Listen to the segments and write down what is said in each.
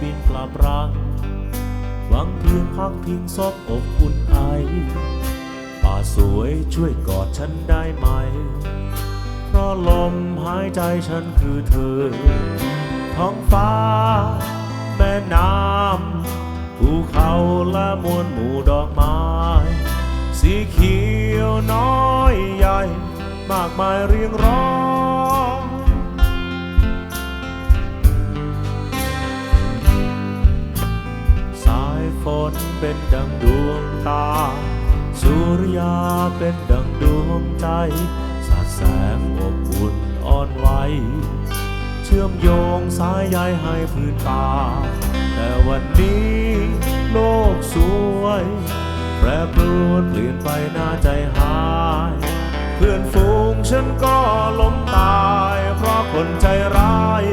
บินกลับรังหวังเพียงพักพิงซอกอบอุ่นไอ ป่าสวยช่วยกอดฉันได้ไหม เพราะลมหายใจฉันคือเธอ ท้องฟ้า แม่น้ำภูเขาและมวลหมู่ดอกไม้ สีเขียวน้อยใหญ่ มากมายเรียงร้อง เป็นดังดวงตา สุริยาเป็นดังดวงใจสาดแสงอบอุ่นอ่อนไหวเชื่อมโยงสายใยให้พื้นป่าแต่วันนี้โลกสวย แปรปรวนเปลี่ยนไปหน้าใจหาย เพื่อนฝูงฉันก็ล้มตาย เพราะคนใจร้าย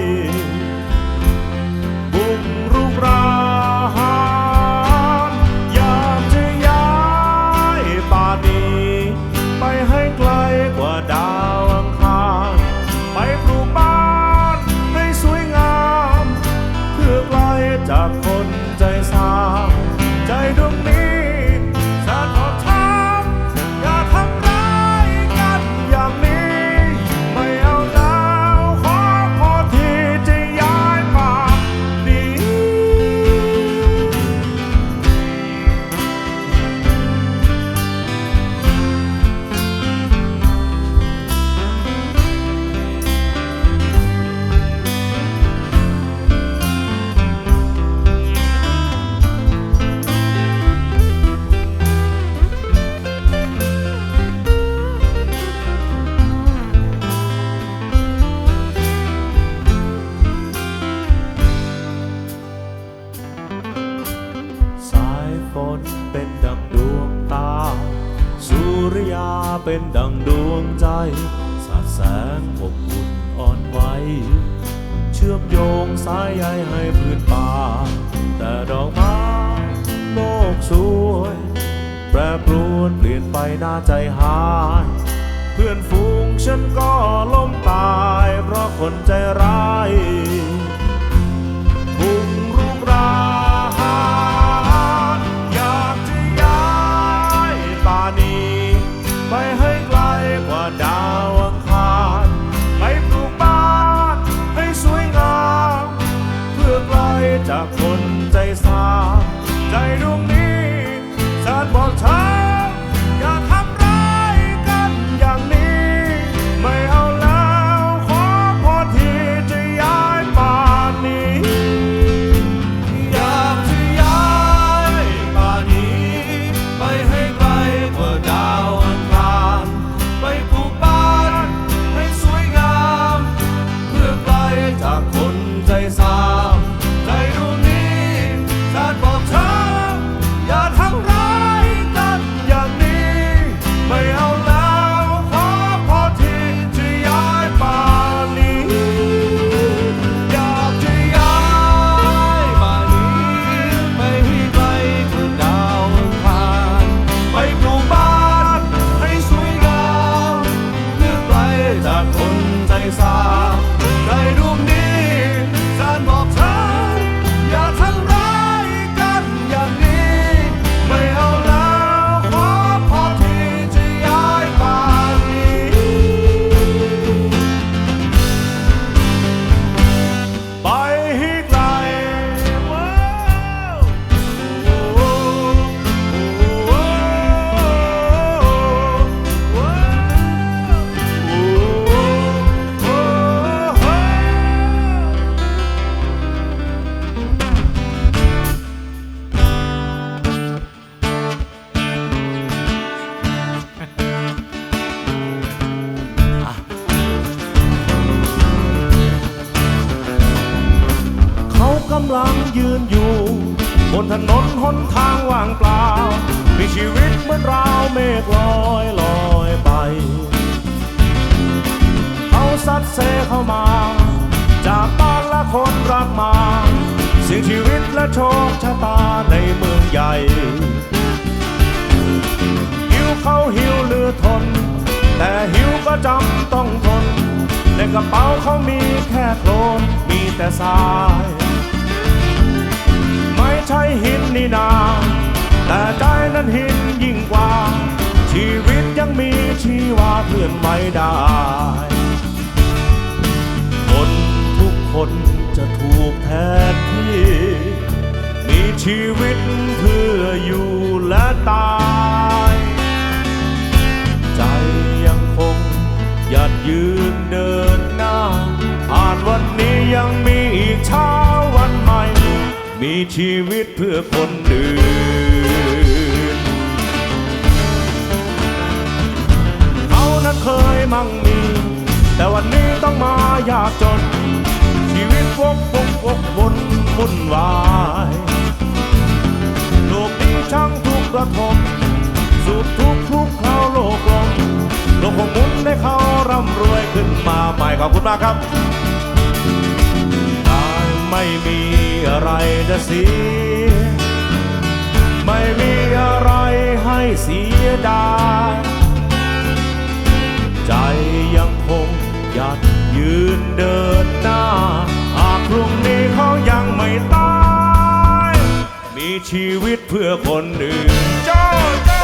บุกรุกราน ริยาเป็นดังดวงใจ สาดแสงอบอุ่นอ่อนไหวเชื่อมโยงสายใยให้พื้นป่า แต่ดอกไม้โลกสวย แปรปรวนเปลี่ยนไปหน้าใจหาย เพื่อนฝูงฉันก็ล้มตาย เพราะคนใจร้าย นถนนหนทางว่างเปล่า มีชีวิตเหมือนราวเมฆลอยลอยไป เขาซัดเซเข้ามา จากบ้านและคนรักมาสียงชีวิตและโชคชะตาในเมืองใหญ่หิวเขาหิวเหลือทน แต่หิวก็จำต้องทน ในกระเป๋าเขามีแค่โคลนมีแต่ทราย ใช่หินนี่นา แต่ใจนั้นหินยิ่งกว่า ชีวิตยังมีชีวาเคลื่อนไหวได้ คนทุกคนจะถูกแทนที่ มีชีวิตเพื่ออยู่และตายใจยังคงหยัดยืนเดินหน้า ผ่านวันนี้ยังมี มีชีวิตเพื่อคนอื่น เขานั้นเคยมั่งมี แต่วันนี้ต้องมายากจน ชีวิตวกวกวกวนวุ่นวายโลกนี้ช่างทุกข์ระทมสุขทุกข์ทุกข์เข้าโลกลมโลกคงหมุนให้เขาร่ำรวยขึ้นมาใหม่ขอบคุณมากครับ ไม่มีอะไรจะเสีย ไม่มีอะไรให้เสียดายใจยังคงหยัดยืนเดินหน้า หากพรุ่งนี้เขายังไม่ตาย มีชีวิตเพื่อคนอื่นโจ้โ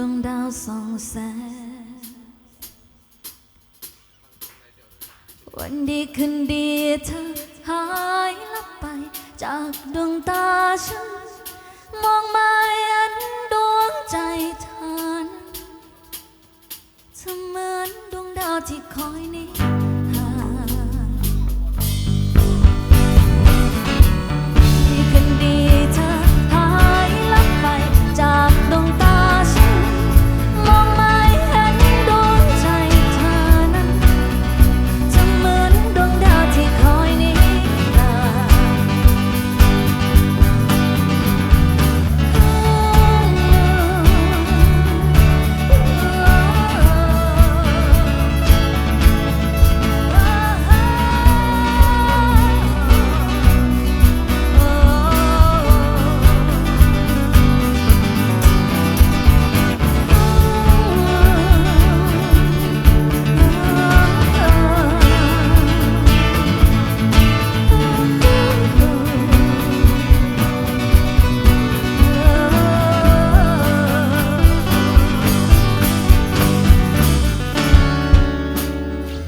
ดวงดาวส่องแสงวันดีคืนดีเธอหายลับไป จากดวงตาฉัน มองไม่เห็นดวงใจเธอนั้นเธอเหมือนดวงดาวที่คอยนิ